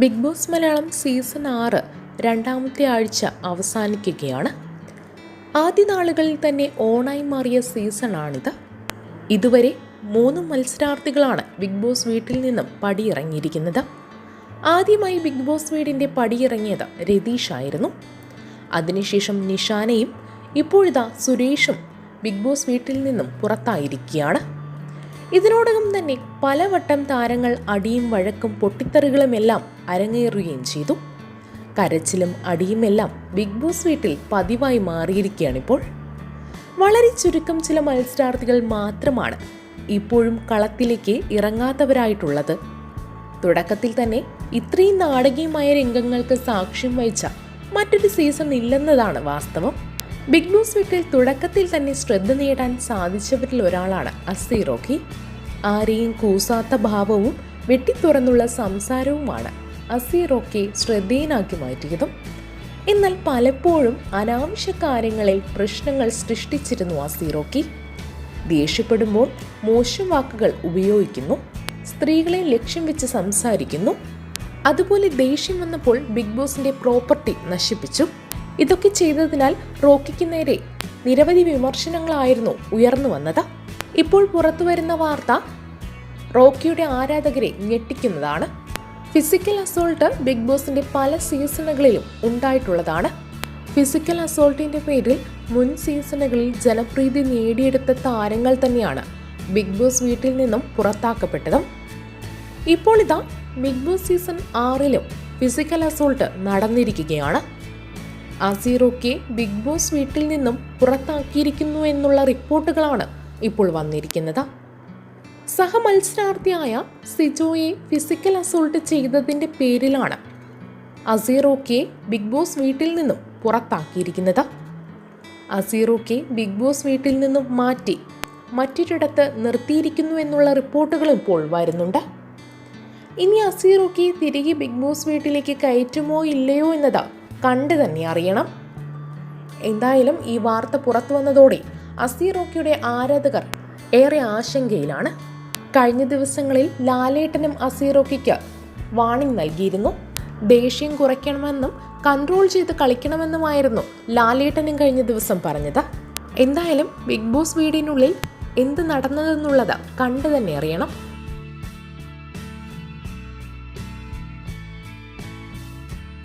Big boss Malayalam season ആറ് രണ്ടാമത്തെ ആഴ്ച അവസാനിക്കുകയാണ്. ആദ്യ നാളുകളിൽ തന്നെ ഓണായി മാറിയ സീസണാണിത്. ഇതുവരെ മൂന്ന് മത്സരാർത്ഥികളാണ് ബിഗ് ബോസ് വീട്ടിൽ നിന്നും പടിയിറങ്ങിയിരിക്കുന്നത്. ആദ്യമായി ബിഗ് ബോസ് വീടിന്റെ പടിയിറങ്ങിയത് രതീഷായിരുന്നു. അതിനുശേഷം നിഷാനയും ഇപ്പോഴിതാ സുരേഷും ബിഗ് ബോസ് വീട്ടിൽ നിന്നും പുറത്തായിരിക്കുകയാണ്. ഇതിനോടകം തന്നെ പലവട്ടം താരങ്ങൾ അടിയും വഴക്കും പൊട്ടിത്തെറികളുമെല്ലാം അരങ്ങേറുകയും ചെയ്തു. കരച്ചിലും അടിയുമെല്ലാം ബിഗ് ബോസ് വീട്ടിൽ പതിവായി മാറിയിരിക്കുകയാണിപ്പോൾ. വളരെ ചുരുക്കം ചില മത്സരാർത്ഥികൾ മാത്രമാണ് ഇപ്പോഴും കളത്തിലേക്ക് ഇറങ്ങാത്തവരായിട്ടുള്ളത്. തുടക്കത്തിൽ തന്നെ ഇത്രയും നാടകീയമായ രംഗങ്ങൾക്ക് സാക്ഷ്യം വഹിച്ച മറ്റൊരു സീസൺ ഇല്ലെന്നതാണ് വാസ്തവം. ബിഗ് ബോസ് വീട്ടിൽ തുടക്കത്തിൽ തന്നെ ശ്രദ്ധ നേടാൻ സാധിച്ചവരിൽ ഒരാളാണ് അസി റോക്കി ആരെയും കൂസാത്ത ഭാവവും വെട്ടിത്തുറന്നുള്ള സംസാരവുമാണ് അസി റോക്കി ശ്രദ്ധേയനാക്കി മാറ്റിയതും. എന്നാൽ പലപ്പോഴും അനാവശ്യ കാര്യങ്ങളിൽ പ്രശ്നങ്ങൾ സൃഷ്ടിച്ചിരുന്നു അസി റോക്കി ദേഷ്യപ്പെടുമ്പോൾ മോശം വാക്കുകൾ ഉപയോഗിക്കുന്നു സ്ത്രീകളെ ലക്ഷ്യം വെച്ച് സംസാരിക്കുന്നു. അതുപോലെ ദേഷ്യം വന്നപ്പോൾ ബിഗ് ബോസിന്റെ പ്രോപ്പർട്ടി നശിപ്പിച്ചു. ഇതൊക്കെ ചെയ്തതിനാൽ റോക്കിക്ക് നേരെ നിരവധി വിമർശനങ്ങളായിരുന്നു ഉയർന്നു വന്നത്. ഇപ്പോൾ പുറത്തു വരുന്ന വാർത്ത റോക്കിയുടെ ആരാധകരെ ഞെട്ടിക്കുന്നതാണ്. ഫിസിക്കൽ അസോൾട്ട് ബിഗ് ബോസിന്റെ പല സീസണുകളിലും ഉണ്ടായിട്ടുള്ളതാണ്. ഫിസിക്കൽ അസോൾട്ടിന്റെ പേരിൽ മുൻ സീസണുകളിൽ ജനപ്രീതി നേടിയെടുത്ത താരങ്ങൾ തന്നെയാണ് ബിഗ് ബോസ് വീട്ടിൽ നിന്നും പുറത്താക്കപ്പെട്ടതും. ഇപ്പോൾ ഇതാ ബിഗ് ബോസ് സീസൺ ആറിലും ഫിസിക്കൽ അസോൾട്ട് നടന്നിരിക്കുകയാണ്. അസീറോക്കെ ബിഗ് ബോസ് വീട്ടിൽ നിന്നും പുറത്താക്കിയിരിക്കുന്നു എന്നുള്ള റിപ്പോർട്ടുകളാണ് ഇപ്പോൾ വന്നിരിക്കുന്നത്. സഹമത്സരാർത്ഥിയായ സിജോയെ ഫിസിക്കൽ അസോൾട്ട് ചെയ്തതിന്റെ പേരിലാണ് അസീറോക്കെ ബിഗ് ബോസ് വീട്ടിൽ നിന്നും പുറത്താക്കിയിരിക്കുന്നത്. അസീറോക്കെ ബിഗ് ബോസ് വീട്ടിൽ നിന്നും മാറ്റി മറ്റൊരിടത്ത് നിർത്തിയിരിക്കുന്നു എന്നുള്ള റിപ്പോർട്ടുകളും ഇപ്പോൾ വരുന്നുണ്ട്. ഇനി അസീറോക്കെ തിരികെ ബിഗ് ബോസ് വീട്ടിലേക്ക് കയറ്റുമോ ഇല്ലയോ എന്നത് കണ്ടു തന്നെ അറിയണം. എന്തായാലും ഈ വാർത്ത പുറത്തു വന്നതോടെ അസീറോക്കിയുടെ ആരാധകർ ഏറെ ആശങ്കയിലാണ്. കഴിഞ്ഞ ദിവസങ്ങളിൽ ലാലേട്ടനും അസീറോക്കിക്ക് വാണിംഗ് നൽകിയിരുന്നു. ദേഷ്യം കുറയ്ക്കണമെന്നും കൺട്രോൾ ചെയ്ത് കളിക്കണമെന്നുമായിരുന്നു ലാലേട്ടനും കഴിഞ്ഞ ദിവസം പറഞ്ഞത്. എന്തായാലും ബിഗ് ബോസ് വീടിനുള്ളിൽ എന്ത് നടന്നതെന്നുള്ളത് കണ്ടു തന്നെ അറിയണം.